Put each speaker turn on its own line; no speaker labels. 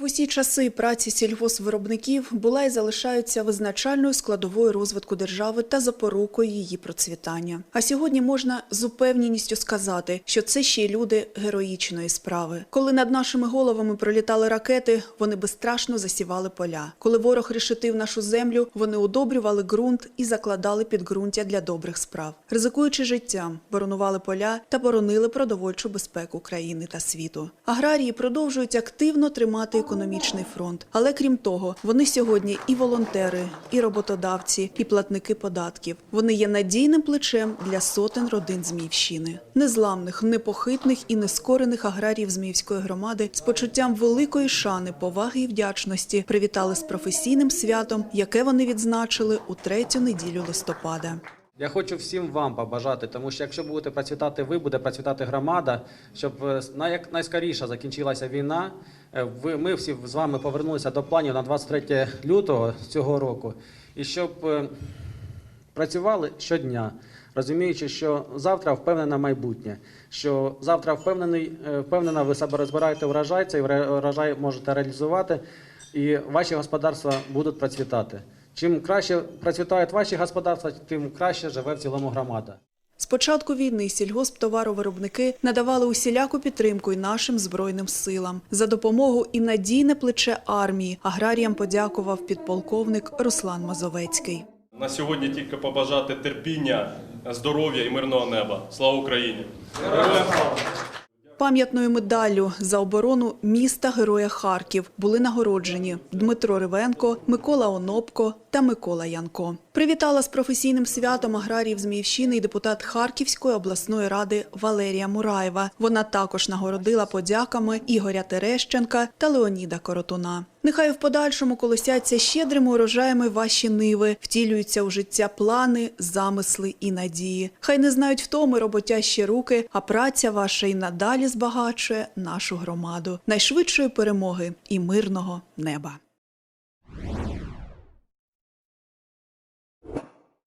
В усі часи праці сільгоспвиробників була і залишаються визначальною складовою розвитку держави та запорукою її процвітання. А сьогодні можна з упевненістю сказати, що це ще й люди героїчної справи. Коли над нашими головами пролітали ракети, вони безстрашно засівали поля. Коли ворог решетив нашу землю, вони удобрювали ґрунт і закладали підґрунтя для добрих справ. Ризикуючи життям, боронували поля та боронили продовольчу безпеку країни та світу. Аграрії продовжують активно тримати економічний фронт. Але крім того, вони сьогодні і волонтери, і роботодавці, і платники податків. Вони є надійним плечем для сотень родин Зміївщини, незламних, непохитних і нескорених аграріїв Зміївської громади з почуттям великої шани, поваги і вдячності привітали з професійним святом, яке вони відзначили у третю неділю листопада.
Я хочу всім вам побажати, тому що якщо будете процвітати ви, буде процвітати громада, щоб е, найскоріше закінчилася війна. е, ми всі з вами повернулися до планів на 23 лютого цього року, і щоб е, працювали щодня, розуміючи, що завтра впевнене майбутнє, що завтра впевнений, е, ви себе розбираєте врожай, цей врожай можете реалізувати, і ваші господарства будуть процвітати. Чим краще процвітають ваші господарства, тим краще живе в цілому громада.
З початку війни сільгосптоваровиробники надавали усіляку підтримку й нашим збройним силам. За допомогу і надійне плече армії аграріям подякував підполковник Руслан Мазовецький.
На сьогодні тільки побажати терпіння, здоров'я і мирного неба. Слава Україні!
Пам'ятною медаллю за оборону міста Героя Харків були нагороджені Дмитро Ривенко, Микола Онопко та Микола Янко. Привітала з професійним святом аграріїв Зміївщини і депутат Харківської обласної ради Валерія Мураєва. Вона також нагородила подяками Ігоря Терещенка та Леоніда Коротуна. Нехай в подальшому колосяться щедрими урожаями ваші ниви, втілюються у життя плани, замисли і надії. Хай не знають втоми роботящі руки, а праця ваша й надалі збагачує нашу громаду. Найшвидшої перемоги і мирного неба.